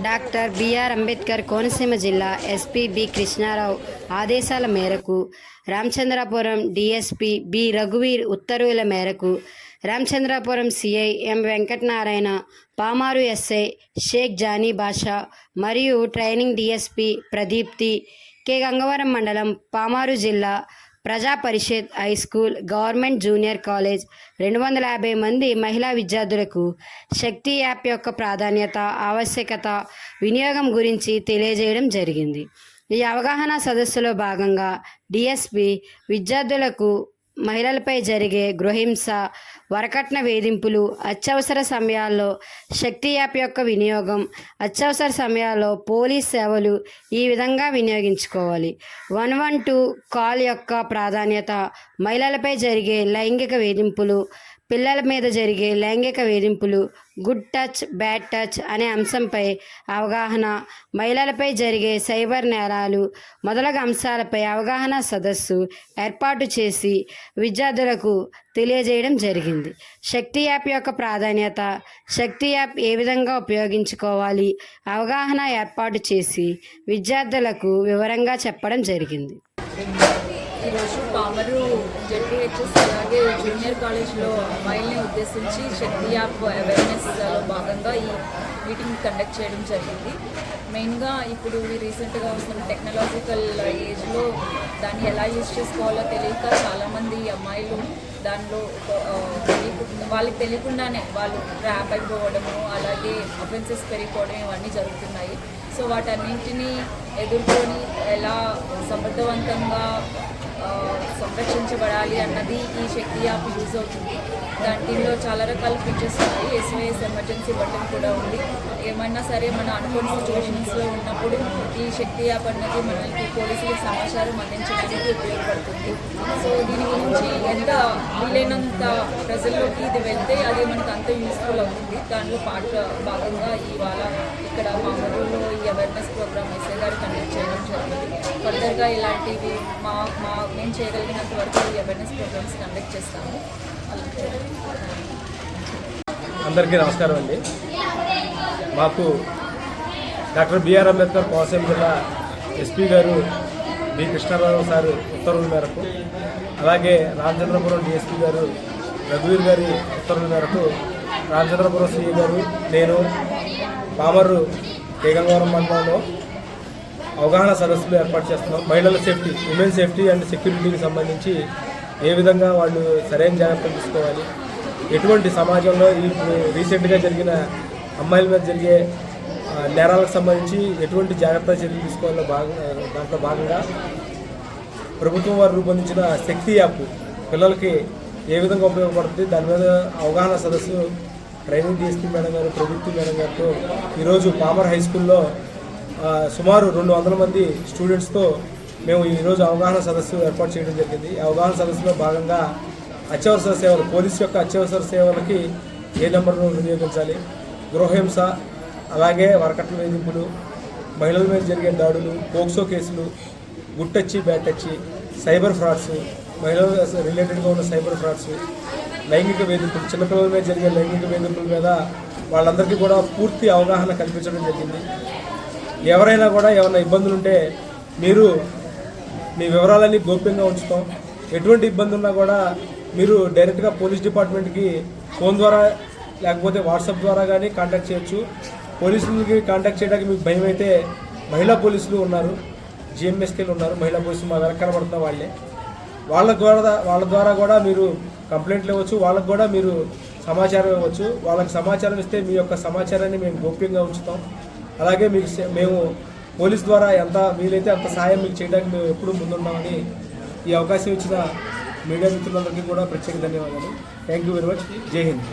Doctor BR Ambedkar Konaseema జిల్లా SP B. Krishnarao ఆదేశాల మేరకు రామచంద్రాపురం డిఎస్పీ బి. రఘువీర్ ఉత్తర్వుల మేరకు Ramachandrapuram CI M. Venkatanarayana Pamaru SI Shaik Jani Basha మరియు training DSP Pradeepti K. Gangavaram మండలం పామారు జిల్లా ప్రజా పరిషత్ high school government junior college రెండు వందల యాభై మంది మహిళా విద్యార్థులకు శక్తి యాప్ యొక్క ప్రాధాన్యత ఆవశ్యకత వినియోగం గురించి తెలియజేయడం జరిగింది. ఈ అవగాహన సదస్సులో భాగంగా డిఎస్పి విద్యార్థులకు మహిళలపై జరిగే గృహింస వరకట్న వేధింపులు అత్యవసర సమయాల్లో శక్తి యాప్ యొక్క వినియోగం అత్యవసర సమయాల్లో పోలీస్ సేవలు ఈ విధంగా వినియోగించుకోవాలి. వన్ వన్ టూ కాల్ యొక్క ప్రాధాన్యత మహిళలపై జరిగే లైంగిక వేధింపులు పిల్లల మీద జరిగే లైంగిక వేధింపులు గుడ్ టచ్ బ్యాడ్ టచ్ అనే అంశంపై అవగాహన మహిళలపై జరిగే సైబర్ నేరాలు మొదలగు అంశాలపై అవగాహన సదస్సు ఏర్పాటు చేసి విద్యార్థులకు తెలియజేయడం జరిగింది. శక్తి యాప్ యొక్క ప్రాధాన్యత శక్తి యాప్ ఏ విధంగా ఉపయోగించుకోవాలి అవగాహన ఏర్పాటు చేసి విద్యార్థులకు వివరంగా చెప్పడం జరిగింది. ఈరోజు పామరు జెడ్పీహెచ్ఎస్ అలాగే జూనియర్ కాలేజ్లో అమ్మాయిల్ని ఉద్దేశించి శక్తి యాప్ అవేర్నెస్లో భాగంగా ఈ మీటింగ్ కండక్ట్ చేయడం జరిగింది. మెయిన్గా ఇప్పుడు రీసెంట్గా వస్తున్న టెక్నాలజికల్ ఏజ్లో దాన్ని ఎలా యూజ్ చేసుకోవాలో తెలియక చాలామంది అమ్మాయిలు దానిలో వాళ్ళకి తెలియకుండానే వాళ్ళు ర్యాప్ అయిపోవడము అలాగే అఫెన్సెస్ పెరిగిపోవడం ఇవన్నీ జరుగుతున్నాయి. సో వాటన్నింటినీ ఎదుర్కొని ఎలా సమర్థవంతంగా సంరక్షించబడాలి అన్నది ఈ శక్తి యాప్ యూజ్ అవుతుంది. దాంట్లో చాలా రకాల ఫీచర్స్ ఉన్నాయి. ఎస్ఓఎస్ ఎమర్జెన్సీ బటన్ కూడా ఉంది. ఏమైనా సరే మన అనుకోని సిచ్యువేషన్స్లో ఉన్నప్పుడు ఈ శక్తి యాప్ అన్నది మనకి పోలీసులకు సమాచారం అందించడానికి ఉపయోగపడుతుంది. సో దీని గురించి ఎంత వీలైనంత ప్రజల్లోకి ఇది వెళ్తే అది మనకు అంత యూస్ఫుల్ అవుతుంది. దానిలో పాట భాగంగా ఇవాళ ఇక్కడ మా ఊళ్ళో ఈ అవేర్నెస్ ప్రోగ్రామ్ ఎస్ఐ గారు కండక్ట్ చేయడం జరిగింది. ఫర్దర్గా ఇలాంటివి మా మా మేము చేయగలిగినంత వరకు ఈ అవేర్నెస్ ప్రోగ్రామ్స్ కండక్ట్ చేస్తాము. అలాగే. అందరికీ నమస్కారం అండి. మాకు డాక్టర్ బిఆర్ అంబేద్కర్ కోనసీమ జిల్లా ఎస్పీ గారు బి కృష్ణారావు సార్ ఉత్తర్వుల మేరకు అలాగే రామచంద్రపురం డిఎస్పీ గారు రఘువీర్ గారి ఉత్తర్వుల మేరకు రామచంద్రపురం సిఈ గారు నేను పామర్రు కేగంగవరం మండలంలో అవగాహన సదస్సులు ఏర్పాటు చేస్తున్నాం. మహిళల సేఫ్టీ ఉమెన్ సేఫ్టీ అండ్ సెక్యూరిటీకి సంబంధించి ఏ విధంగా వాళ్ళు సరైన జాగ్రత్తలు తీసుకోవాలి ఎటువంటి సమాజంలో ఈ రీసెంట్గా జరిగిన అమ్మాయిల మీద జరిగే నేరాలకు సంబంధించి ఎటువంటి జాగ్రత్త చర్యలు తీసుకోవాలో భాగంగా దాంట్లో భాగంగా ప్రభుత్వం వారు రూపొందించిన శక్తి యాప్ పిల్లలకి ఏ విధంగా ఉపయోగపడుతుంది దాని మీద అవగాహన సదస్సు ట్రైనింగ్ డిఎస్పీ మేడం గారు ప్రభుత్వ మేడం గారితో. ఈరోజు పామర్ హై స్కూల్లో సుమారు రెండు వందల మంది స్టూడెంట్స్తో మేము ఈరోజు అవగాహన సదస్సు ఏర్పాటు చేయడం జరిగింది. ఈ అవగాహన సదస్సులో భాగంగా అత్యవసర సేవలు పోలీసు యొక్క అత్యవసర సేవలకి ఏ నెంబర్ను వినియోగించాలి? గృహహింస అలాగే వరకట్ల వేధింపులు మహిళల మీద జరిగే దాడులు పోక్సో కేసులు గుట్టచ్చి బ్యాటచ్చి సైబర్ ఫ్రాడ్స్ మహిళల రిలేటెడ్గా ఉన్న సైబర్ ఫ్రాడ్స్ లైంగిక వేధింపులు చిన్నపిల్లల మీద జరిగే లైంగిక వేధింపుల మీద వాళ్ళందరికీ కూడా పూర్తి అవగాహన కల్పించడం జరిగింది. ఎవరైనా కూడా ఏమైనా ఇబ్బందులు ఉంటే మీరు మీ వివరాలన్నీ గోప్యంగా ఉంచుతాం. ఎటువంటి ఇబ్బంది ఉన్నా కూడా మీరు డైరెక్ట్గా పోలీస్ డిపార్ట్మెంట్కి ఫోన్ ద్వారా లేకపోతే వాట్సాప్ ద్వారా కానీ కాంటాక్ట్ చేయొచ్చు. పోలీసులకి కాంటాక్ట్ చేయడానికి మీకు భయం అయితే మహిళా పోలీసులు ఉన్నారు. జిఎంఎస్కేలు ఉన్నారు. మహిళా పోలీసులు మా వెనక కనబడుతున్న వాళ్ళే. వాళ్ళ ద్వారా వాళ్ళ ద్వారా కూడా మీరు కంప్లైంట్లు ఇవ్వచ్చు. వాళ్ళకు కూడా మీరు సమాచారం ఇవ్వచ్చు. వాళ్ళకి సమాచారం ఇస్తే మీ యొక్క సమాచారాన్ని మేము గోప్యంగా ఉంచుతాం. అలాగే మీకు మేము పోలీస్ ద్వారా ఎంత వీలైతే అంత సహాయం మీకు చేయడానికి మేము ఎప్పుడూ ముందున్నామని ఈ అవకాశం ఇచ్చిన మీడియా మిత్రులందరికీ కూడా ప్రత్యేక ధన్యవాదాలు. థ్యాంక్ యూ వెరీ మచ్ జై హింద్